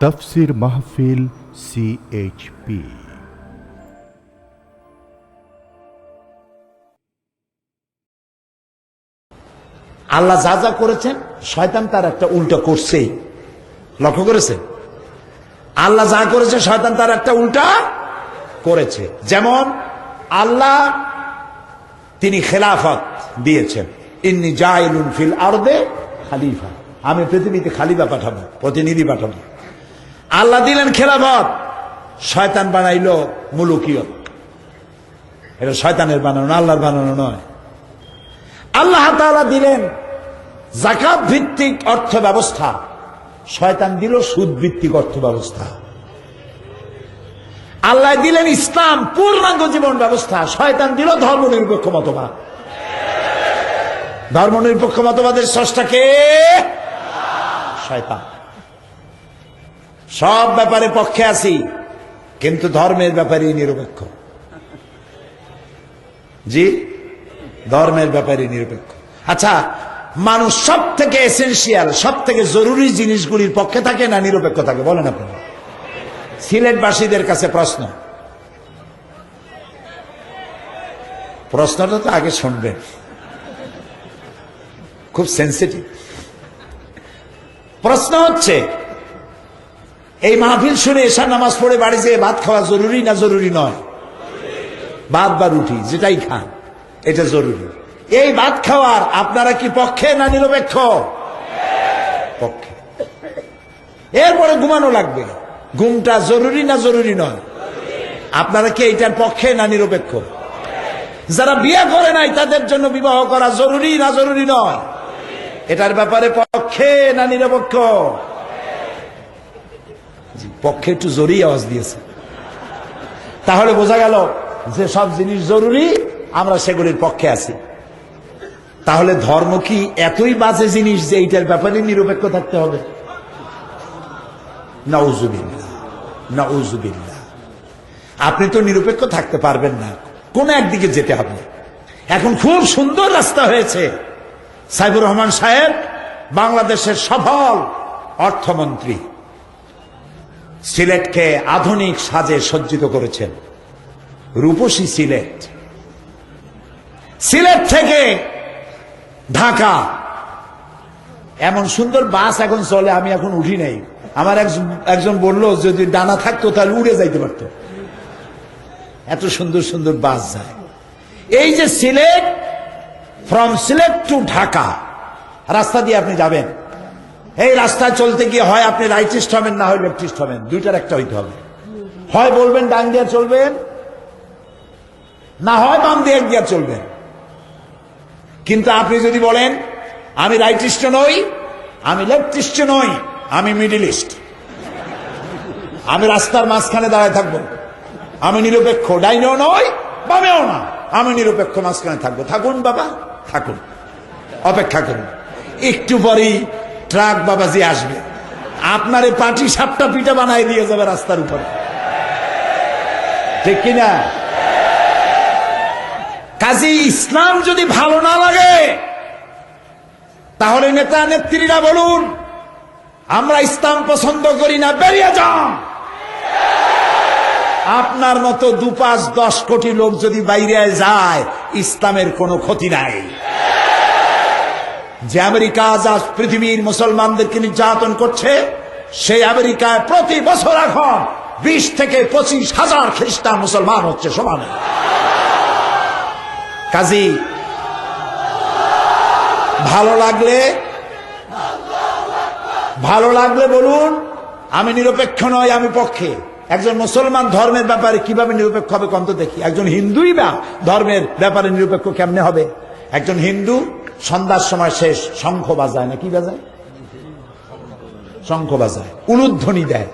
তফসির মাহফিল সিএইচপি আল্লাহ যা যা করেছেন, শয়তান তার একটা উল্টা করছেই। লক্ষ্য করেছে আল্লাহ যা করেছে, শয়তান তার একটা উল্টা করেছে। যেমন, আল্লাহ তিনি খেলাফত দিয়েছেন। ইন্নি জাইলুন ফিল আরদে খালিফা। আমি পৃথিবীতে খালিফা পাঠাবো, প্রতিনিধি পাঠাবো। আল্লাহ দিলেন খেলাফত। শয়তান বানাইলো মুলুকিয়ত। এটা শয়তানের বানানো আল্লাহর বানানো নয়। আল্লাহ তাআলা দিলেন জাকাত ভিত্তিক অর্থ ব্যবস্থা শয়তান দিল সুদ ভিত্তিক অর্থ ব্যবস্থা আল্লাহ দিলেন ইসলাম, পূর্ণাঙ্গ জীবন ব্যবস্থা। শয়তান দিল ধর্ম নিরপেক্ষ মতবাদ। ধর্ম নিরপেক্ষ মতবাদের স্রষ্টাকে শয়তান। সব ব্যাপারে পক্ষে আছি, কিন্তু ধর্মের ব্যাপারে নিরপেক্ষ। জি, ধর্মের ব্যাপারে নিরপেক্ষ। আচ্ছা মানুষ সব থেকে এসেন্সিয়াল সব থেকে জরুরি জিনিসগুলির পক্ষে থাকে না নিরপেক্ষ থাকে? বলেন আপনারা। সিলেটবাসীদের কাছে প্রশ্ন। প্রশ্নটা তো আগে শুনবেন। খুব সেন্সিটিভ প্রশ্ন হচ্ছে এই মাহফিল শুনে এসা নামাজ পড়ে বাড়ি যেয়ে ভাত খাওয়া জরুরি না জরুরি নয়? ভাত বা রুটি, যেটাই খান, এটা জরুরি। এই ভাত খাওয়ার আপনারা কি পক্ষে না নিরপেক্ষ? পক্ষে। এরপরে ঘুমানো লাগবে। ঘুমটা জরুরি না জরুরি নয়? আপনারা কি এইটার পক্ষে না নিরপেক্ষ? যারা বিয়ে করে নাই, তাদের জন্য বিবাহ করা জরুরি না জরুরি নয়? এটার ব্যাপারে পক্ষে না নিরপেক্ষ? পক্ষে একটু জোরই আওয়াজ দিয়েছে। তাহলে বোঝা গেল যে সব জিনিস জরুরি, আমরা সেগুলির পক্ষে আছি। তাহলে ধর্ম কি এতই বাজে জিনিস যে এইটার ব্যাপারে নিরপেক্ষ থাকতে হবে? আপনি তো নিরপেক্ষ থাকতে পারবেন না। কোন একদিকে যেতে হবে। এখন খুব সুন্দর রাস্তা হয়েছে। সাইবুর রহমান সাহেব, বাংলাদেশের সফল অর্থমন্ত্রী। সিলেটকে আধুনিক সাজে সজ্জিত করেছেন। রূপসী সিলেট। সিলেট থেকে ঢাকা। এমন সুন্দর বাস এখন চলে, আমি এখন উঠি নাই। আমার একজন বলল, যদি ডানা থাকতো তাহলে উড়ে যাইতে পারতো। এত সুন্দর সুন্দর বাস যায়। এই যে সিলেট ফ্রম সিলেট টু ঢাকা, রাস্তা দিয়ে আপনি যাবেন। এই রাস্তায় চলতে গিয়ে হয় আপনি রাইটিস্ট হবেন, না হয় লেফটিস্ট হবেন? দুইটার একটা হইতে হবে। হয় বলবেন ডান দিয়ে চলবেন, না হয় বাম দিয়ে দিয়ে চলবেন। কিন্তু আপনি যদি বলেন, আমি রাইটিস্ট নই, আমি লেফটিস্ট নই, আমি মিডিল ইস্ট আমি রাস্তার মাঝখানে দাঁড়ায় থাকব। আমি নিরপেক্ষ। ডাইনেও নয় বামেও না। আমি নিরপেক্ষ মাঝখানে থাকব। থাকুন বাবা, থাকুন। অপেক্ষা করুন। একটু পরেই ট্রাক বাবাজি আসবে। আপনার এই পাটি সাপটা পিঠা বানাই দিয়ে যাবে রাস্তার উপরে। ঠিক কিনা? কাজী ইসলাম যদি ভালো না লাগে, তাহলে নেতা নেত্রীরা বলুন, আমরা ইসলাম পছন্দ করি না, বেরিয়ে যান। আপনার মতো দু পাঁচ দশ কোটি লোক যদি বাইরে যায়, ইসলামের কোনো ক্ষতি নাই। যে আমেরিকা আজ পৃথিবীর মুসলমানদেরকে নির্যাতন করছে, সেই আমেরিকায় প্রতি বছর এখন বিশ থেকে পঁচিশ হাজার খ্রিস্টান মুসলমান হচ্ছে সমানে। কাজী, ভালো লাগলে ভালো লাগলে বলুন, আমি নিরপেক্ষ নই, আমি পক্ষে। একজন মুসলমান ধর্মের ব্যাপারে কীভাবে নিরপেক্ষ হবে কম তো দেখি। একজন হিন্দুই বা ধর্মের ব্যাপারে নিরপেক্ষ কেমনে হবে? একজন হিন্দু সন্ধ্যার সময় শেষ শঙ্খ বাজায় না, কি বাজায়? শঙ্খ বাজায়, উলুধ্বনি দেয়,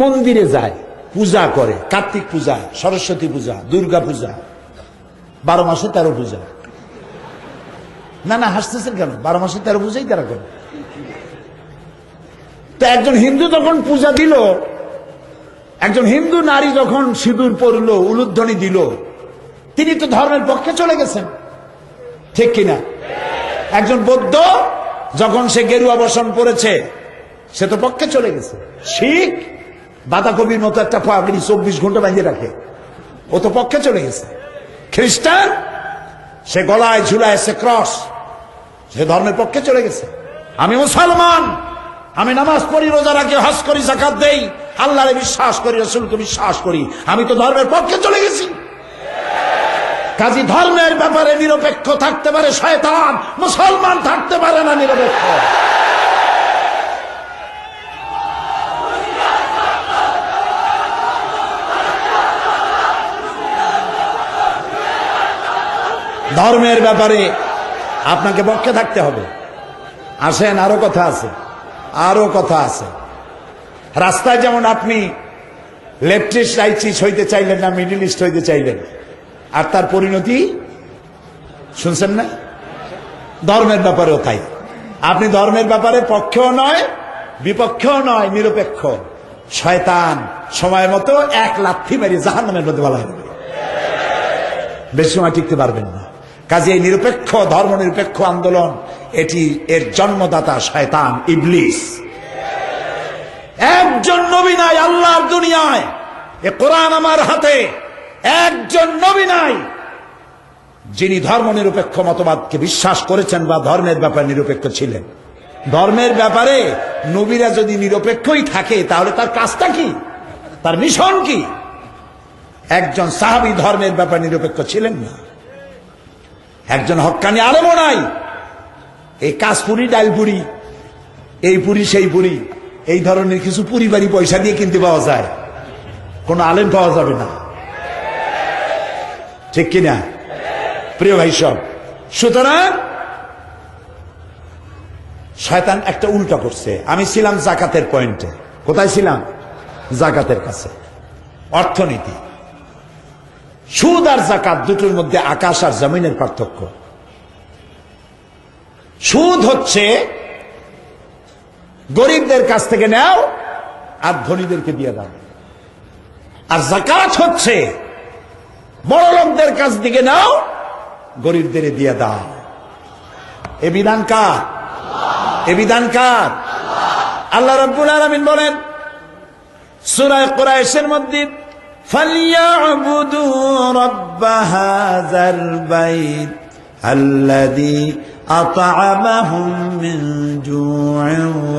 মন্দিরে যায়, পূজা করে, কার্তিক পূজা, সরস্বতী পূজা, দুর্গা পূজা, বারো মাসে তেরো পূজা। না না, হাসতেছেন কেন? বারো মাসে তেরো পূজাই তারা করে। তো একজন হিন্দু যখন পূজা দিল, একজন হিন্দু নারী যখন সিঁদুর পরল, উলুধ্বনি দিল, তিনি তো ধর্মের পক্ষে চলে গেছেন। ঠিক কিনা? একজন বৌদ্ধ যখন সে গেরুয়া বসন পড়েছে সে তো পক্ষে চলে গেছে। শিখ, বাঁধাকপির মতো একটা পাগড়ি চব্বিশ ঘণ্টা বাঁধিয়ে রাখে। ও তো পক্ষে চলে গেছে। খ্রিস্টান, সে গলায় ঝুলায় সে ক্রস, সে ধর্মের পক্ষে চলে গেছে। আমি মুসলমান, আমি নামাজ পড়ি, রোজা রাখি, হজ করি জাকাত দেই, আল্লাহরে বিশ্বাস করি, রসুলকে বিশ্বাস করি, আমি তো ধর্মের পক্ষে চলে গেছি। কাজী ধর্মের ব্যাপারে নিরপেক্ষ থাকতে পারে শয়তান, মুসলমান থাকতে পারে না নিরপেক্ষ। ধর্মের ব্যাপারে আপনাকে পক্ষে থাকতে হবে। আসেন, আরও কথা আছে, আরও কথা আছে। রাস্তায় যেমন আপনি লেফটিস্ট রাইটিস্ট হইতে চাইলেন না মিডিল ইস্ট হইতে চাইলেন আর তার পরিণতি শুনছেন না? ধর্মের ব্যাপারেও তাই। আপনি ধর্মের ব্যাপারে পক্ষেও নয়, বিপক্ষেও নয়, নিরপেক্ষ। শয়তান সময় মতো এক লাথি মেরে জাহান নামের মধ্যে বলা হবে বেশি সময় টিকতে পারবেন না। কাজে এই নিরপেক্ষ ধর্ম নিরপেক্ষ আন্দোলন, এটি এর জন্মদাতা শয়তান ইবলিস। একজন নবী নাই আল্লাহর দুনিয়ায়। এ কোরআন আমার হাতে। একজন নবী নাই যিনি ধর্ম নিরপেক্ষ মতবাদকে বিশ্বাস করেছেন বা ধর্মের ব্যাপারে নিরপেক্ষ ছিলেন। ধর্মের ব্যাপারে নবীরা যদি নিরপেক্ষই থাকে, তাহলে তার কাজটা কি? তার মিশন কি? একজন সাহাবি ধর্মের ব্যাপারে নিরপেক্ষ ছিলেন না। একজন হক্কানি আলেমও নাই। এই কাশপুরি ডালপুরি এই পুরি, সেই পুরি, এই ধরনের কিছু পরিবারই পয়সা দিয়ে কিনতে পাওয়া যায়। কোন আলেম পাওয়া যাবে না। ঠিক কিনা? প্রিয় ভাই সব সুতরাং শয়তান একটা উল্টা করছে। আমি ছিলাম জাকাতের পয়েন্টে। কোথায় ছিলাম? জাকাতের কাছে। অর্থনীতি। সুদ আর জাকাত দুটোর মধ্যে আকাশ আর জমিনের পার্থক্য। সুদ হচ্ছে গরিবদের কাছ থেকে নাও আর ধনীদেরকে দিয়ে দাও। আর জাকাত হচ্ছে বড় লোকদের কাছ থেকে নাও গরিবদের দিয়ে দাও এ বিধান কার এ বিধান কার আল্লাহ রব্বুল আলমিন বলেন সুরায় কোরআশের মধ্যে فليعبدوا رب هذا البيت الذي أطعمهم من جوع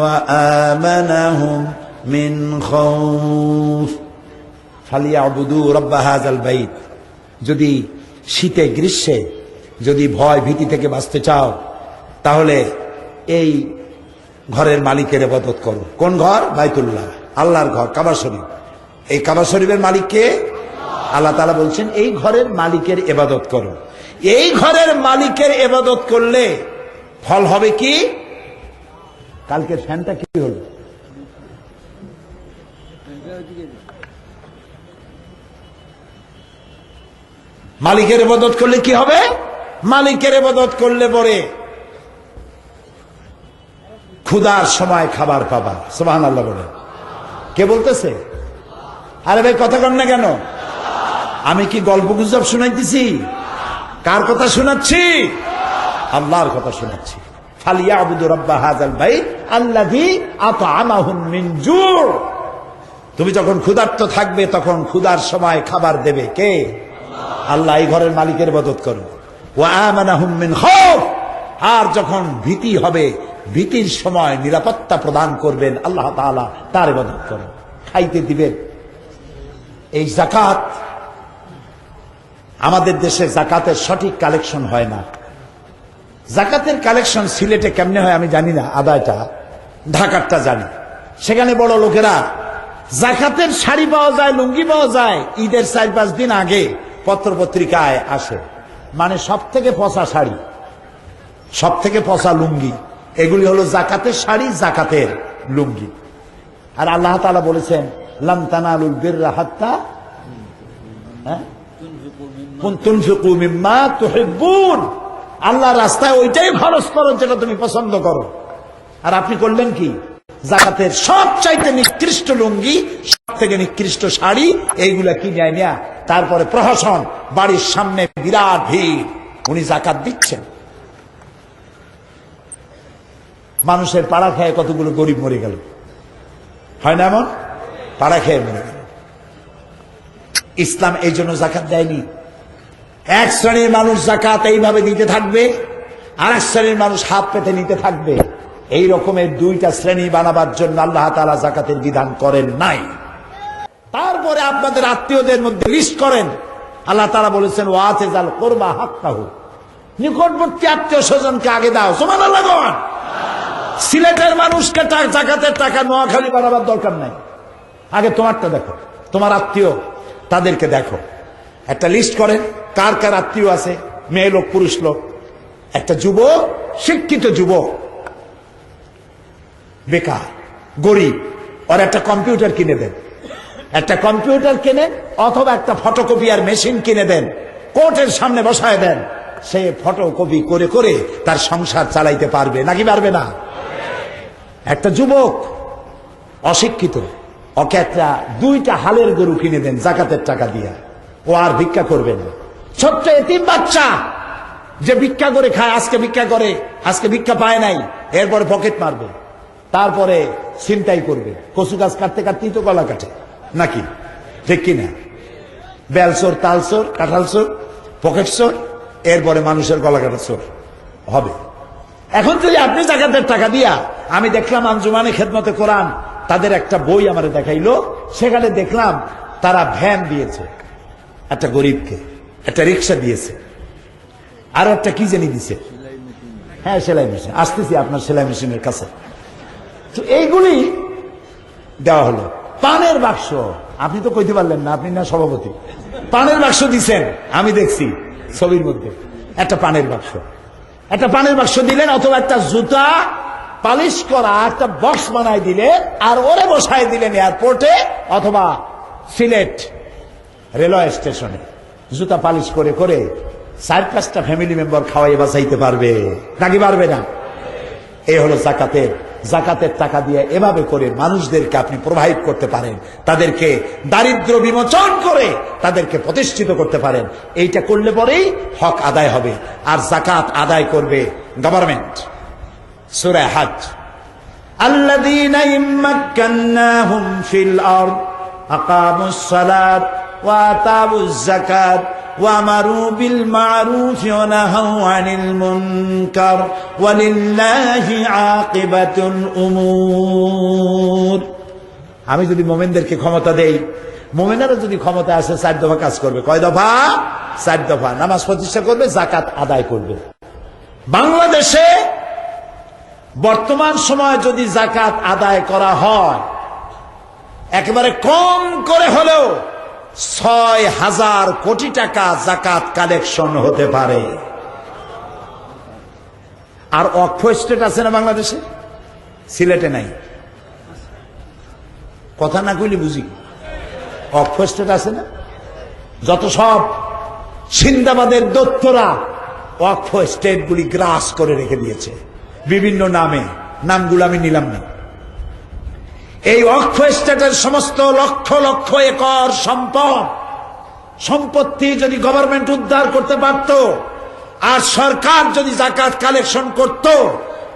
وآمنهم من خوف ফালিয়াবুদু রব্বা হাজাল বাইত যদি শীতে, গ্রীষ্মে যদি ভয় ভীতি থেকে বাঁচতে চাও, তাহলে এই ঘরের মালিকের এবাদত করো। কোন ঘর? বাইতুল্লাহ, আল্লাহর ঘর, কাবা শরীফ। এই কাবা শরীফের মালিককে আল্লাহ তালা বলছেন, এই ঘরের মালিকের এবাদত করো। এই ঘরের মালিকের এবাদত করলে ফল হবে কি? কালকের ফ্যানটা কি হলো? মালিকের এবাদত করলে কি হবে? মালিকের এবাদত করলে পরে ক্ষুধার সময় খাবার পাবা। সোহান আল্লাহ বলে কে বলতেছে? আরে ভাই, কথা কন না কেন? আমি কি গল্প গুজব শোনাইতেছি? কার কথা শোনাচ্ছি? আল্লাহর কথা শোনাচ্ছি। ফালিয়া আবুদুর রব্বা হাজাল ভাই আল্লাহি আতামাহুম মিন জু' তুমি যখন ক্ষুধার্ত থাকবে, তখন ক্ষুধার সময় খাবার দেবে কে? আল্লাহ এই ঘরের মালিকের বদত করো আর যখন ভীতি হবে, ভীতির সময় নিরাপত্তা প্রদান করবেন, আল্লাহ তাআলা তার ইবাদত করো খাইতে দিবেন। এই জাকাত আমাদের দেশে জাকাতের সঠিক কালেকশন হয় না। জাকাতের কালেকশন সিলেটে কেমনে হয় আমি জানি না, আদায়টা। ঢাকারটা জানি। সেখানে বড় লোকেরা জাকাতের শাড়ি পাওয়া যায়, লুঙ্গি পাওয়া যায়, ঈদের চার পাঁচ দিন আগে পত্র পত্রিকায় আসে। মানে সব থেকে পচা শাড়ি সব থেকে পচা লুঙ্গি, এগুলি হলো জাকাতের শাড়ি, জাকাতের লুঙ্গি। আর আল্লাহ তাআলা বলেছেন, লাম তানালুল বিররা হাত্তা তুনফিকু মিম্মা তুহিব্বুন। আল্লাহর রাস্তায় ওইটাই খরচ করো যেটা তুমি পছন্দ করো। আর আপনি করলেন কি? জাকাতের সব চাইতে নিকৃষ্ট লুঙ্গি সব থেকে নিকৃষ্ট শাড়ি, এইগুলা কিনে নেয়া তারপরে প্রহসন, বাড়ির সামনে বিরাট ভিড়। উনি জাকাত দিচ্ছেন। মানুষের পাড়া খেয়ে কতগুলো গরিব মরে গেল। হয় না এমন? পাড়া খেয়ে মরে গেল। ইসলাম এই জন্য জাকাত দেয়নি। এক শ্রেণির মানুষ জাকাত এইভাবে দিতে থাকবে আর এক শ্রেণির মানুষ হাত পেতে নিতে থাকবে। এই রকমের দুইটা শ্রেণি বানাবার জন্য আল্লাহ তালা জাকাতের বিধান করেন নাই। তারপরে আপনাদের আত্মীয়দের মধ্যে লিস্ট করেন। আল্লাহ তারা বলেছেন ও আছে জাল করবা হাক্কাহু। নিকটবর্তী আত্মীয় স্বজনকে আগে দাও। সমান আল্লাহ। সিলেটের মানুষকে জাকাতের টাকা নোয়াখালী বানাবার দরকার নাই। আগে তোমারটা দেখো। তোমার আত্মীয়, তাদেরকে দেখো। একটা লিস্ট করেন, কার কার আত্মীয় আছে? মেয়ে লোক, পুরুষ লোক। একটা যুবক, শিক্ষিত যুবক। বেকার, গরিব, ওর একটা কম্পিউটার কিনে দেন। একটা কম্পিউটার কিনে অথবা একটা ফটোকপিয়ার মেশিন কিনে দেন। কোর্টের সামনে বসায় দেন। সে ফটোকপি করে করে তার সংসার চালাইতে পারবে, নাকি পারবে না? একটা যুবক, অশিক্ষিত, ওকে একটা দুইটা হালের গরু কিনে দেন জাকাতের টাকা দিয়া। ও আর ভিক্ষা করবে না। ছোট্ট এতিম বাচ্চা, যে ভিক্ষা করে খায়, আজকে ভিক্ষা করে, আজকে ভিক্ষা পায় নাই, এরপরে পকেট মারবে। তারপরে ছিনতাই করবে। কচু গাছ কাটতে কাটতেই তো গলা কাটে। নাকি? ঠিক কিনা বেলসোর তালসোর কাঁঠালসোর পকেট সোর এরপরে মানুষের গলা কাটা চোর। হবে। এখন যদি আপনি জাকাতের টাকা দিয়া আমি দেখলাম আঞ্জুমানে খেদমতে কোরআন, তাদের একটা বই আমার দেখাইলো, সেখানে দেখলাম তারা ভ্যান দিয়েছে। একটা গরিবকে, একটা রিক্সা দিয়েছে। আর একটা কি জানি দিছে? হ্যাঁ সেলাই মেশিন। আসতেছি আপনার সেলাই মেশিনের কাছে। তো এইগুলি দেওয়া হলো। পানের বাক্স, আপনি তো কইতে পারলেন না, আপনি না সভাপতি। পানের বাক্স দিছেন, আমি দেখছি ছবির মধ্যে। একটা পানের বাক্স। একটা পানের বাক্স দিলেন অথবা একটা জুতা পালিশ করা, একটা বক্স বানাই দিলেন আর ওরে বসায় দিলেন এয়ারপোর্টে অথবা সিলেট রেলওয়ে স্টেশনে। জুতা পালিশ করে করে চার ফ্যামিলি মেম্বার খাওয়াই বাঁচাইতে পারবে। নাকি পারবে না? এই হলো জাকাতের জাকাতের টাকা দিয়ে এভাবে করে মানুষদেরকে আপনি প্রোভাইড করতে পারেন তাদেরকে দারিদ্র বিমোচন করে তাদেরকে প্রতিষ্ঠিত করতে পারেন এইটা করলে পরেই হক আদায় হবে আর জাকাত আদায় করবে গভর্নমেন্ট সুরায় হাজ الذين إن مكناهم في الأرض أقاموا الصلاة وآتوا الزكاة وأمروا بالمعروف ونهوا عن المنكر ولله عاقبة الأمور আমি যদি মোমেনদেরকে ক্ষমতা দেই মোমেনেরা যদি ক্ষমতা আসে চার দফা কাজ করবে কয় দফা চার দফা নামাজ প্রতিষ্ঠা করবে জাকাত আদায় করবে বাংলাদেশে বর্তমান সময়ে যদি জাকাত আদায় করা হয় একেবারে কম করে হলেও ছয় হাজার কোটি টাকা জাকাত কালেকশন হতে পারে। আর অক্ষ স্টেট আছে না বাংলাদেশে? সিলেটে নাই। কথা না কইলে বুঝি। অক্ষ স্টেট আছে না? যত সব সিন্দাবাদের দত্তরা অক্ষ স্টেটগুলি গ্রাস করে রেখে দিয়েছে। বিভিন্ন নামে। নামগুলো আমি নিলাম না। এই অক্ষ স্টেটের সমস্ত লক্ষ লক্ষ একর সম্পদ। সম্পত্তি যদি গভর্নমেন্ট উদ্ধার করতে পারত, আর সরকার যদি জাকাত কালেকশন করত,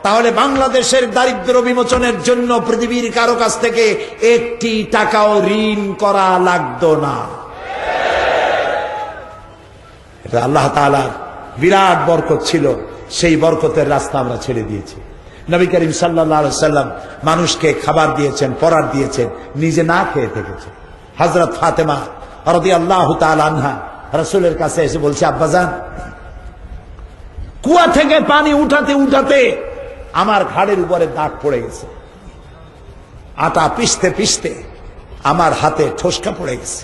তাহলে বাংলাদেশের দারিদ্র বিমোচনের জন্য পৃথিবীর কারও কাছ থেকে একটি টাকাও ঋণ করা লাগতো না। এটা আল্লাহ তাআলার বিরাট বরকত ছিল। সেই বরকতের রাস্তা আমরা ছেড়ে দিয়েছি। নবী করিম সাল্লাম মানুষকে খাবার দিয়েছেন, পরার দিয়েছেন, নিজে না খেয়ে থেকেছে হজরত ফাতেমা রদি আল্লাহ আনহা রসুলের কাছে এসে বলছে আব্বাজান কুয়া থেকে পানি উঠাতে উঠাতে আমার ঘাড়ের উপরে দাগ পড়ে গেছে। আটা পিষতে পিষতে আমার হাতে ঠোসকা পড়ে গেছে।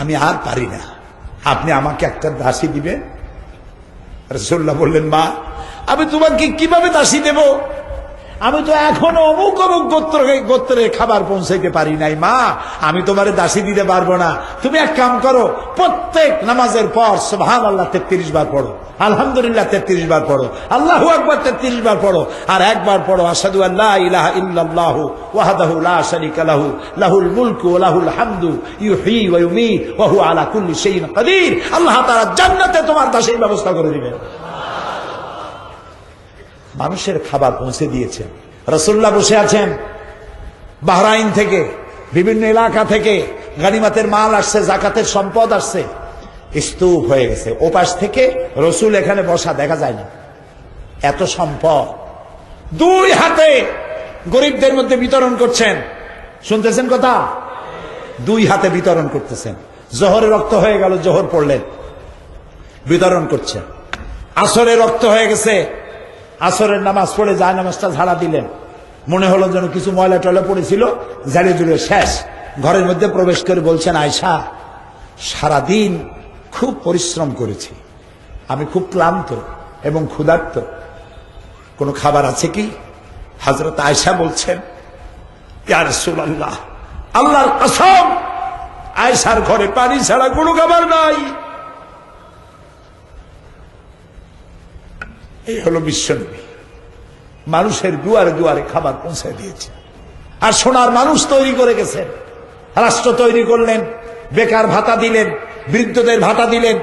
আমি আর পারি না। আপনি আমাকে একটা দাসী দিবেন? রসুল্লাহ বললেন, মা আমি তোমাকে কীভাবে দাসী দেব? আমি তো এখনও অমুক অমুক গোত্র গোত্রের খাবার পৌঁছাইতে পারি নাই, মা। আমি তোমার দাসী দিতে পারব না। তুমি এক কাম করো, প্রত্যেক নামাজের পর সুবহান আল্লাহ তেত্রিশ বার পড়ো। আলহামদুলিল্লাহ তেত্রিশ বার পড়ো। আল্লাহু আকবার তেত্রিশ বার পড়ো। আর একবার পড়ো আসাদু আল্লাহ ইলাহা ইল্লাল্লাহ ওয়াহদাহু লা লাহু, লাহুল মুলকু লাহুল হামদু ওয়া ইউমীত, ওয়া হুয়া আলা কুল্লি শাইইন কাদির। আল্লাহ তাআলা জান্নাতে তোমার দাসীর ব্যবস্থা করে দিবেন। মানুষের খাবার পৌঁছে দিয়েছেন। রসুল্লাহ বসে আছেন। বাহরাইন থেকে, বিভিন্ন এলাকা থেকে গানিমাতের মাল আসছে, জাকাতের সম্পদ আসছে। স্তূপ হয়ে গেছে। ওপাশ থেকে রসুল এখানে বসা দেখা যায় না। এত সম্পদ। দুই হাতে গরিবদের মধ্যে বিতরণ করছেন। শুনতেছেন কথা? দুই হাতে বিতরণ করতেছেন। জোহরে রক্ত হয়ে গেল, জোহর পড়লেন। বিতরণ করছেন। আসরে রক্ত হয়ে গেছে। আসরের নামাজ পড়ে যায় নামাজটা ঝাড়া দিলেন। মনে হলো যেন কিছু ময়লা টয়লা পড়েছিল ঝাড়িয়ে জুড়ে শেষ। ঘরের মধ্যে প্রবেশ করে বলছেন আয়সা সারাদিন খুব পরিশ্রম করেছি। আমি খুব ক্লান্ত এবং ক্ষুধার্ত। কোনো খাবার আছে কি? হজরত আয়সা বলছেন আল্লাহর কসম আয়সার ঘরে পানি ছাড়া কোনো খাবার নাই। এই হলো বিশ্বনবী মানুষের দুয়ারে দুয়ারে খাবার পৌঁছে দিয়েছে। আর সোনার মানুষ তৈরি করে গেছেন। রাষ্ট্র তৈরি করলেন, বেকার ভাতা দিলেন, বৃদ্ধদের ভাতা দিলেন।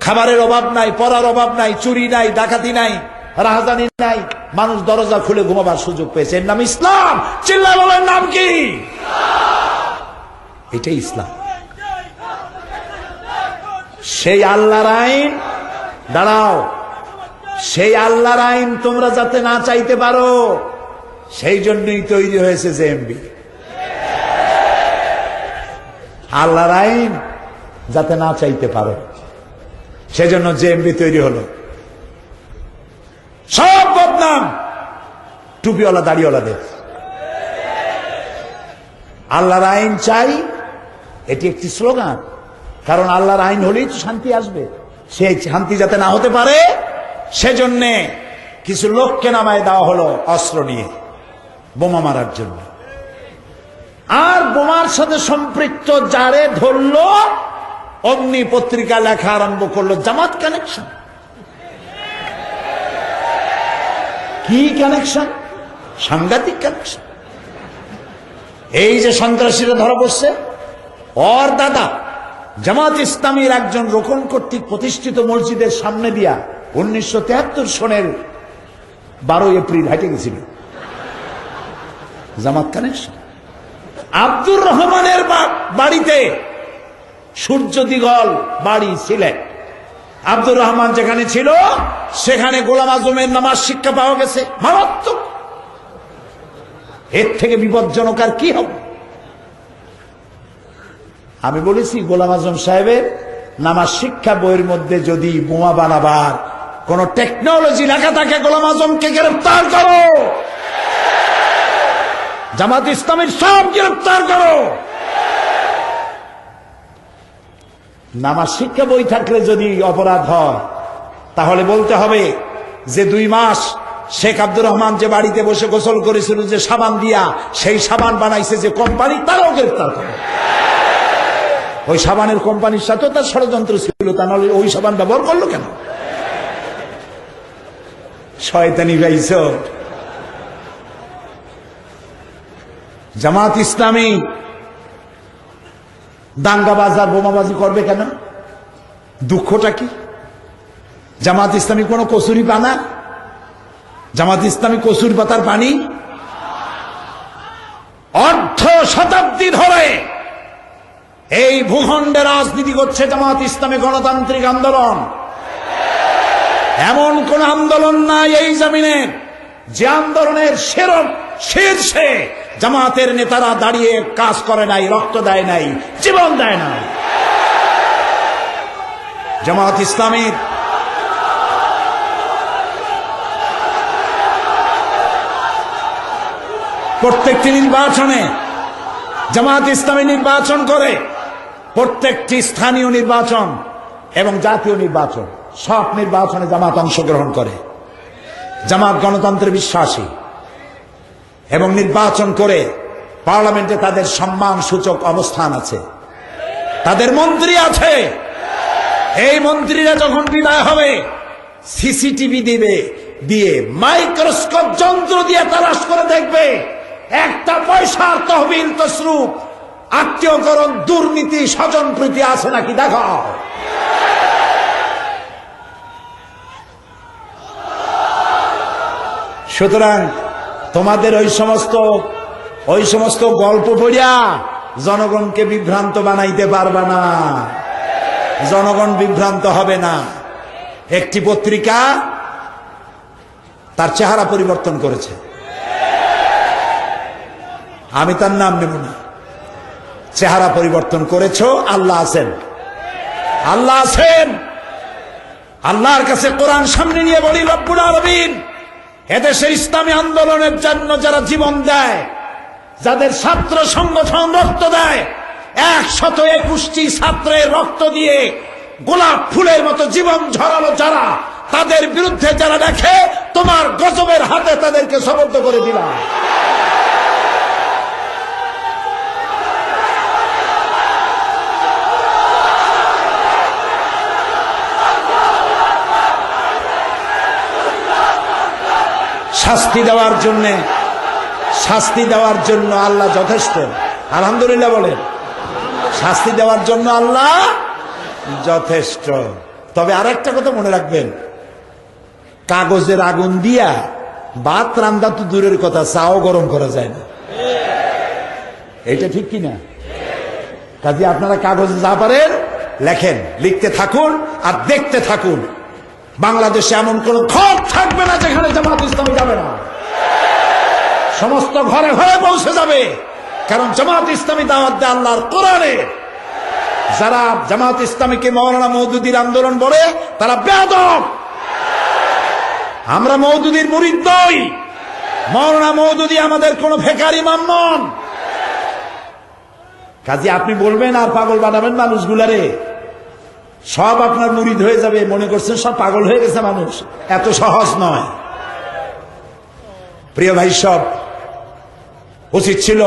খাবারের অভাব নাই, পড়ার অভাব নাই, চুরি নাই, ডাকাতি নাই রাজধানী নাই। মানুষ দরজা খুলে ঘুমাবার সুযোগ পেয়েছে। এর নাম ইসলাম। চিল্লা বলার নাম কি? এটাই ইসলাম। সেই আল্লাহর আইন। দাঁড়াও। সেই আল্লাহর আইন তোমরা যাতে না চাইতে পারো, সেই জন্যই তৈরি হয়েছে জেএমবি আল্লাহর আইন যাতে না চাইতে পারো, সেজন্য জেএমবি তৈরি হলো। সব বদনাম টুপিওয়ালা, দাড়িওয়ালাদের। আল্লাহর আইন চাই, এটি একটি স্লোগান, কারণ আল্লাহর আইন হলেই তো শান্তি আসবে। সেই শান্তি যাতে না হতে পারে সেজন্যে কিছু লোককে নামায় দেওয়া হলো অস্ত্র নিয়ে, বোমা মারার জন্য। আর বোমার সাথে সম্পৃক্ত যারে ধরলো অগ্নি পত্রিকা লেখা আরম্ভ করল, জামাত কানেকশন কি কানেকশন সাংঘাতিক কানেকশন এই যে সন্ত্রাসীরা ধরা পড়ছে অর দাদা জামাত ইসলামীর একজন রোকন কর্তৃক প্রতিষ্ঠিত মসজিদের সামনে দিয়া উনিশশো সনের বারো এপ্রিল হেঁটে গেছিল। জামাত কানেকশন। আব্দুর রহমানের বাড়িতে সূর্য দিগল বাড়ি ছিলেন আব্দুর রহমান যেখানে ছিল, সেখানে গোলাম আজমের নামাজ শিক্ষা পাওয়া গেছে। মারাত্মক। এর থেকে বিপজ্জনক আর কি হবে? আমি বলেছি, গোলাম আজম সাহেবের নামাজ শিক্ষা বইয়ের মধ্যে যদি বোমা বানাবার কোন টেকনোলজি লেখা থাকে, গোলাম আজমকে গ্রেফতার করো। জামাত ইসলামের সব গ্রেফতার করো। নামাজ শিক্ষা বই থাকলে যদি অপরাধ হয়, তাহলে বলতে হবে যে দুই মাস শেখ আব্দুর রহমান যে বাড়িতে বসে গোসল করেছিল, যে সাবান দিয়া সেই সাবান বানাইছে যে কোম্পানি, তারাও গ্রেফতার করে। ওই সাবানের কোম্পানির সাথেও তার ষড়যন্ত্র ছিল, তা নাহলে ওই সাবান ব্যবহার করল কেন? শয়তানি গাইছ জামাত ইসলামী দাঙ্গাবাজ আর বোমাবাজি করবে কেন? দুঃখটা কি? জামাত ইসলামী কোনো কসুরি পানা? জামাত ইসলামী কসুর পাতার পানি? অর্ধ শতাব্দী ধরে এই ভূখণ্ডে রাজনীতি করছে জামাত ইসলামী গণতান্ত্রিক আন্দোলন। এমন কোন আন্দোলন নাই এই জমিনে যে আন্দোলনের সেরম শীর্ষে জামাতের নেতারা দাঁড়িয়ে কাজ করে নাই, রক্ত দেয় নাই, জীবন দেয় নাই। জামাত ইসলামীর প্রত্যেকটি নির্বাচনে জামাত ইসলামী নির্বাচন করে প্রত্যেকটি স্থানীয় নির্বাচন এবং জাতীয় নির্বাচন। সব নির্বাচনে জামাত অংশগ্রহণ করে। জামাত গণতন্ত্রে বিশ্বাসী। এবং নির্বাচন করে পার্লামেন্টে তাদের সম্মান সূচক অবস্থান আছে। তাদের মন্ত্রী আছে। এই মন্ত্রীরা যখন বিদায় হবে, সিসিটিভি দিবে, দিয়ে মাইক্রোস্কোপ যন্ত্র দিয়ে তালাশ করে দেখবে, একটা পয়সার তহবিল তসরুপ, আত্মীয়করণ, দুর্নীতি, স্বজন প্রীতি আছে নাকি? দেখাও। সুতরাং তোমাদের ওই সমস্ত ওই সমস্ত গল্প পড়িয়া জনগণকে বিভ্রান্ত বানাইতে পারবা না। জনগণ বিভ্রান্ত হবে না। একটি পত্রিকা তার চেহারা পরিবর্তন করেছে। আমি তার নাম নেব না। চেহারা পরিবর্তন করেছ, আল্লাহ আছেন। আল্লাহ আছেন। আল্লাহর কাছে কোরআন সামনে নিয়ে বলি, রব্বুল আলমিন। এদেশের ইসলামী আন্দোলনের জন্য যারা জীবন দেয়, যাদের ছাত্র সংগঠন রক্ত দেয়, একশত একুশটি ছাত্রের রক্ত দিয়ে গোলাপ ফুলের মতো জীবন ঝরালো যারা, তাদের বিরুদ্ধে যারা দেখে তোমার গজবের হাতে তাদেরকে সমর্থ করে দিলাম। শাস্তি দেওয়ার জন্য, শাস্তি দেওয়ার জন্য আল্লাহ যথেষ্ট। আলহামদুলিল্লাহ বলেন। শাস্তি দেওয়ার জন্য আল্লাহ যথেষ্ট। তবে আরেকটা কথা মনে রাখবেন। কাগজের আগুন দিয়া ভাত রান্দা তো দূরের কথা, চাও গরম করা যায় না। এটা ঠিক কি না কাজে আপনারা কাগজে যা পারেন, লেখেন, লিখতে থাকুন আর দেখতে থাকুন। বাংলাদেশে এমন কোন ঘর থাকবে না যেখানে জামাত ইসলামী যাবে না। সমস্ত ঘরে ঘরে পৌঁছে যাবে। কারণ জামাত ইসলামী দাওয়াত দেয় আল্লাহর কোরআনে। যারা জামাত ইসলামীকে মৌলানা মৌদুদির আন্দোলন বলে, তারা বেদব আমরা মৌদুদির মুরিদ নই। মৌলানা মৌদুদি আমাদের কোন ফেকারি মাম্মন কাজে, আপনি বলবেন আর পাগল বানাবেন মানুষগুলারে। সব আপনার মুরিদ হয়ে যাবে, মনে করছেন সব পাগল হয়ে গেছে মানুষ। এত সহজ নয়। প্রিয় ভাই সব, উচিত ছিল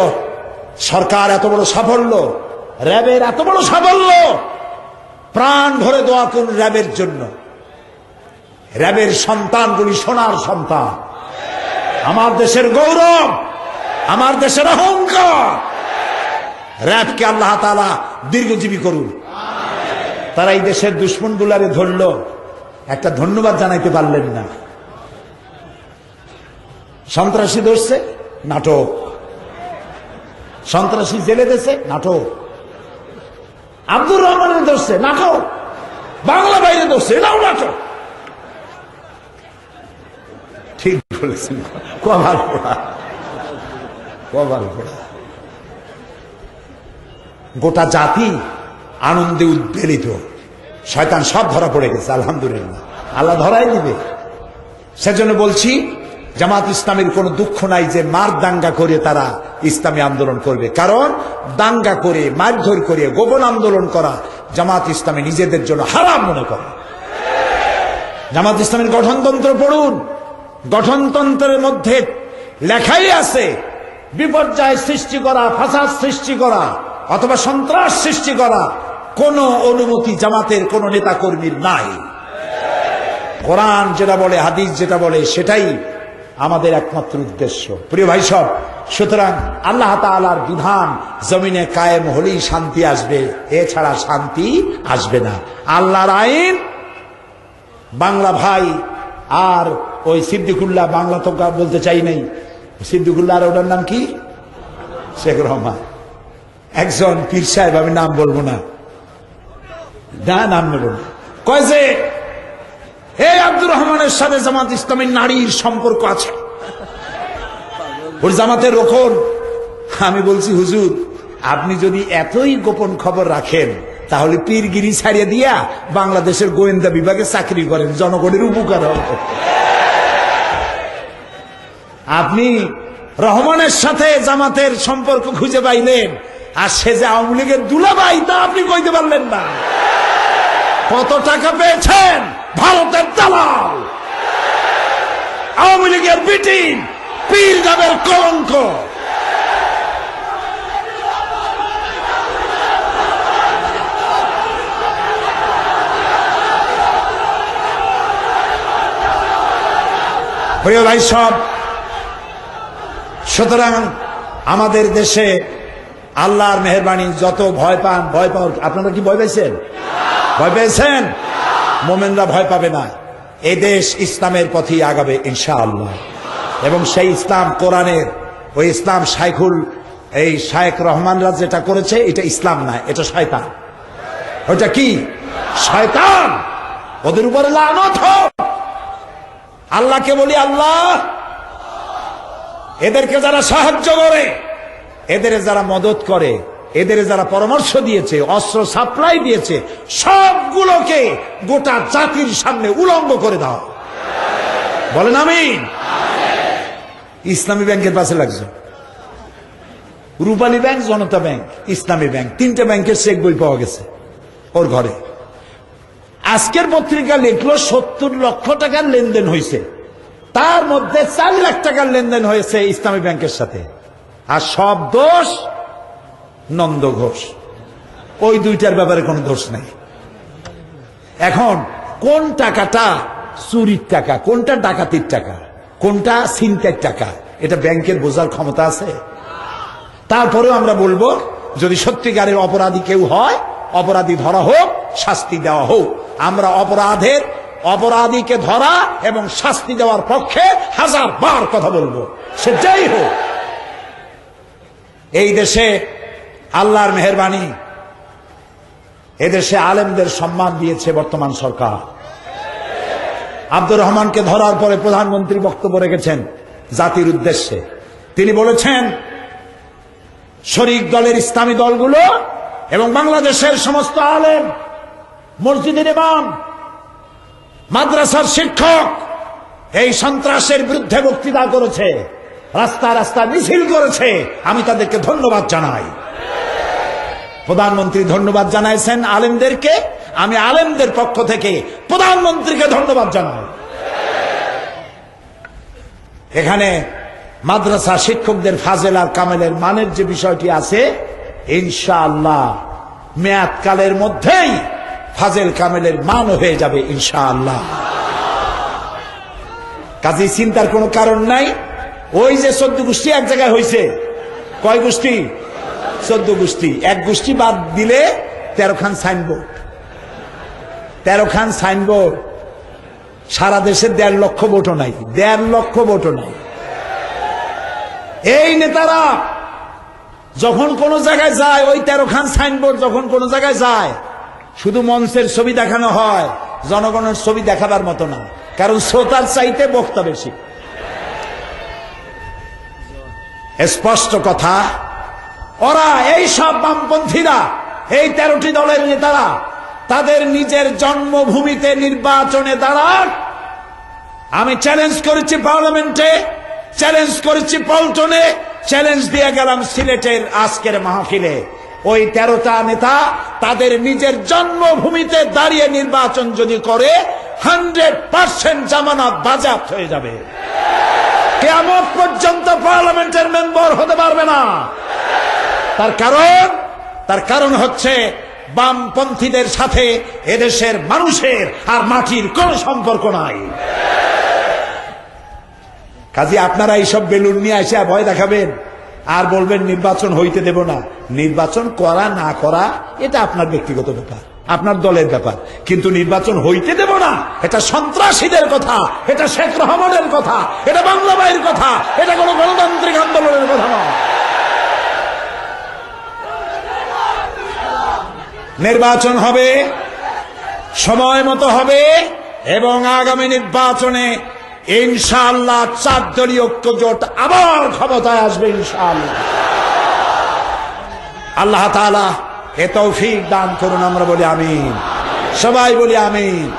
সরকার এত বড় সাফল্য, র্যাবের এত বড় সাফল্য, প্রাণ ভরে দোয়া করুন র্যাবের জন্য। র্যাবের সন্তানগুলি সোনার সন্তান। আমার দেশের গৌরব, আমার দেশের অহংকার। র্যাবকে আল্লাহ তালা দীর্ঘজীবী করুন। তারা এই দেশের দুশ্মন গুলারে ধরল। একটা ধন্যবাদ জানাইতে পারলেন না। সন্ত্রাসী ধরছে, নাটক। সন্ত্রাসী জেলে দেশে নাটক। আব্দুর রহমানের ধরছে, নাটক। বাংলা বাইরে ধরছে, এটাও নাটক। ঠিক বলেছেন। কভাল পড়া। গোটা জাতি আনন্দে উদ্বেলিত। শয়তান সব ধরা পড়ে গেছে, আলহামদুলিল্লাহ। আল্লাহ ধরাই দিবে। সেজন্য বলছি, জামাত ইসলামের কোনো দুঃখ নাই যে মার দাঙ্গা করে তারা ইসলামী আন্দোলন করবে। কারণ দাঙ্গা করে, মারধর করে, গোপন আন্দোলন করা জামাত ইসলামী নিজেদের জন্য হারাম মনে করে। জামাত ইসলামের গঠনতন্ত্র পড়ুন। গঠনতন্ত্রের মধ্যে লেখাই আছে, বিপর্যয় সৃষ্টি করা, ফাসাদ সৃষ্টি করা, অথবা সন্ত্রাস সৃষ্টি করা কোন অনুমতি জামাতের কোন নেতা কর্মীর নাই। কোরআন যেটা বলে, হাদিস যেটা বলে, সেটাই আমাদের একমাত্র উদ্দেশ্য। প্রিয় ভাই সব, সুতরাং আল্লাহ তালার বিধান, জমিনে কায়েম হলেই শান্তি আসবে, এছাড়া শান্তি আসবে না। আল্লাহর আইন, বাংলা ভাই, আর ওই সিদ্দিকুল্লাহ, বাংলা তো বলতে চাই নাই। সিদ্দিকুল্লাহ আর ওটার নাম কি? শেখ রহমান। একজন পীর সাহেব, আমি নাম বলব না। না, নাম নেব কয় যে এই আব্দুর রহমানের সাথে জামাত ইসলামের নারীর সম্পর্ক আছে। ওর জামাতের রোখন আমি বলছি, হুজুর, আপনি যদি এতই গোপন খবর রাখেন, তাহলে পীরগিরি ছাড়িয়ে দিয়া বাংলাদেশের গোয়েন্দা বিভাগে চাকরি করেন, জনগণের উপকার আপনি রহমানের সাথে জামাতের সম্পর্ক খুঁজে পাইলেন, আর সে যে আওয়ামী লীগের দুলাভাই, তা আপনি কইতে পারলেন না। কত টাকা পেয়েছেন? ভারতের দালাল। আওয়ামী লীগের বিটিং পীর গাবের কলঙ্ক। প্রিয় ভাই সব, সুতরাং আমাদের দেশে আল্লাহর মেহরবানি যত ভয় পান, ভয় পাও আপনারা কি ভয় পেয়েছেন ভয় পেয়েছেন? মোমেনরা ভয় পাবে না। এই দেশ ইসলামের পথেই আগাবে, ইনশাআল্লাহ। এবং সেই ইসলাম কোরআনের ওই ইসলাম শাইখুল, এই শায়েক রহমানরা যেটা করেছে, এটা ইসলাম না, এটা শয়তান। ওটা কি? শয়তান! ওদের উপরে লানত হোক! আল্লাহকে বলি আল্লাহ! এদেরকে যারা সাহায্য করে, এদের যারা মদত করে এদের যারা পরামর্শ দিয়েছে, অস্ত্র সাপ্লাই দিয়েছে, সবগুলোকে গোটা জাতির সামনে উলঙ্গ করে দাও। বলেন আমি ইসলামী ব্যাংকের পাশে লাগছে। Rupali bank, Janata bank, Islami bank, তিনটে ব্যাংকের চেক বই পাওয়া গেছে ওর ঘরে। আজকের পত্রিকা লিখলো, সত্তর লক্ষ টাকার লেনদেন হয়েছে। তার মধ্যে চার লাখ টাকার লেনদেন হয়েছে ইসলামী ব্যাংকের সাথে। আর সব দোষ নন্দ ঘোষ। ওই দুইটার ব্যাপারে কোনো দোষ নেই। এখন, কোন টাকাটা চুরির টাকা, কোনটা ডাকাতির টাকা, কোনটা ছিনতাইয়ের টাকা, এটা ব্যাংকের বোঝার ক্ষমতা আছে? তারপরেও আমরা বলব, যদি সত্যিকারের অপরাধী কেউ হয়, অপরাধী ধরা হোক, শাস্তি দেওয়া হোক। আমরা অপরাধের অপরাধীকে ধরা এবং শাস্তি দেওয়ার পক্ষে হাজার বার কথা বলব। সে যাই হোক। এই দেশে আল্লাহর মেহরবানি। এদেশে আলেমদের সম্মান দিয়েছে বর্তমান সরকার। আব্দুর রহমানকে ধরার পরে প্রধানমন্ত্রী বক্তব্য রেখেছেন জাতির উদ্দেশ্যে। তিনি বলেছেন, শরিক দলের ইসলামী দলগুলো এবং বাংলাদেশের সমস্ত আলেম মসজিদের ইমাম, মাদ্রাসার শিক্ষক, এই সন্ত্রাসের বিরুদ্ধে বক্তৃতা করেছে রাস্তা রাস্তা মিছিল করেছে। আমি তাদেরকে ধন্যবাদ জানাই। প্রধানমন্ত্রী ধন্যবাদ জানাইছেন আলেমদেরকে। আমি আলেমদের পক্ষ থেকে প্রধানমন্ত্রীকে ধন্যবাদ জানাই। এখানে মাদ্রাসা শিক্ষকদের ফাজেল আর কামেলের মানের যে বিষয়টি আছে, ইনশাআল্লাহ মেয়াদকালের মধ্যেই ফাজেল কামেলের মান হয়ে যাবে ইনশাআল্লাহ। কাজে চিন্তার কোনো কারণ নাই। ওই যে চোদ্দ গোষ্ঠী এক জায়গায় হয়েছে কয় গোষ্ঠী? চোদ্দ গোষ্ঠী। এক গোষ্ঠী বাদ দিলে তেরো খান সাইনবোর্ড। তেরো খান সাইনবোর্ড। সারা দেশে দেড় লক্ষ ভোটও নাই। দেড় লক্ষ ভোটও নাই। এই নেতারা যখন কোন জায়গায় যায়, ওই তেরো খান সাইনবোর্ড যখন কোন জায়গায় যায়, শুধু মঞ্চের ছবি দেখানো হয়, জনগণের ছবি দেখাবার মতো না। কারণ শ্রোতার চাইতে বক্তা বেশি। স্পষ্ট কথা ওরা এই সব বামপন্থীরা, এই তেরোটি দলের নেতারা, তাদের নিজের জন্মভূমিতে নির্বাচনে দাঁড়ান আমি চ্যালেঞ্জ করেছি পার্লামেন্টে চ্যালেঞ্জ করেছি পল্টনে চ্যালেঞ্জ দিয়ে গেলাম সিলেটের আজকের মাহফিলে। ওই তেরোটা নেতা তাদের নিজের জন্মভূমিতে দাঁড়িয়ে নির্বাচন যদি করে হান্ড্রেড পার্সেন্ট জামানত বাজাপ্ত হয়ে যাবে। কেমন পর্যন্ত পার্লামেন্টের মেম্বার হতে পারবে না। তার কারণ তার কারণ হচ্ছে বামপন্থীদের সাথে এদেশের মানুষের আর মাটির কোন সম্পর্ক নাই। কাজে, আপনারা এইসব বেলুন নিয়ে এসে ভয় দেখাবেন। আর বলবেন, নির্বাচন হইতে দেব না। নির্বাচন করা না করা, এটা আপনার ব্যক্তিগত ব্যাপার, আপনার দলের ব্যাপার। কিন্তু নির্বাচন হইতে দেব না, এটা সন্ত্রাসীদের কথা, এটা শেখ রহমানের কথা, এটা বাংলা কথা, এটা কোনো গণতান্ত্রিক আন্দোলনের কথা নয়। নির্বাচন হবে, সময় মতো হবে, এবং আগামী নির্বাচনে ইনশাআল্লাহ চার দলীয় ঐক্য জোট আবার ক্ষমতায় আসবে ইনশাল্লাহ আল্লাহ তাআলা এ তৌফিক দান করুন, আমরা বলি আমিন। সবাই বলি আমিন।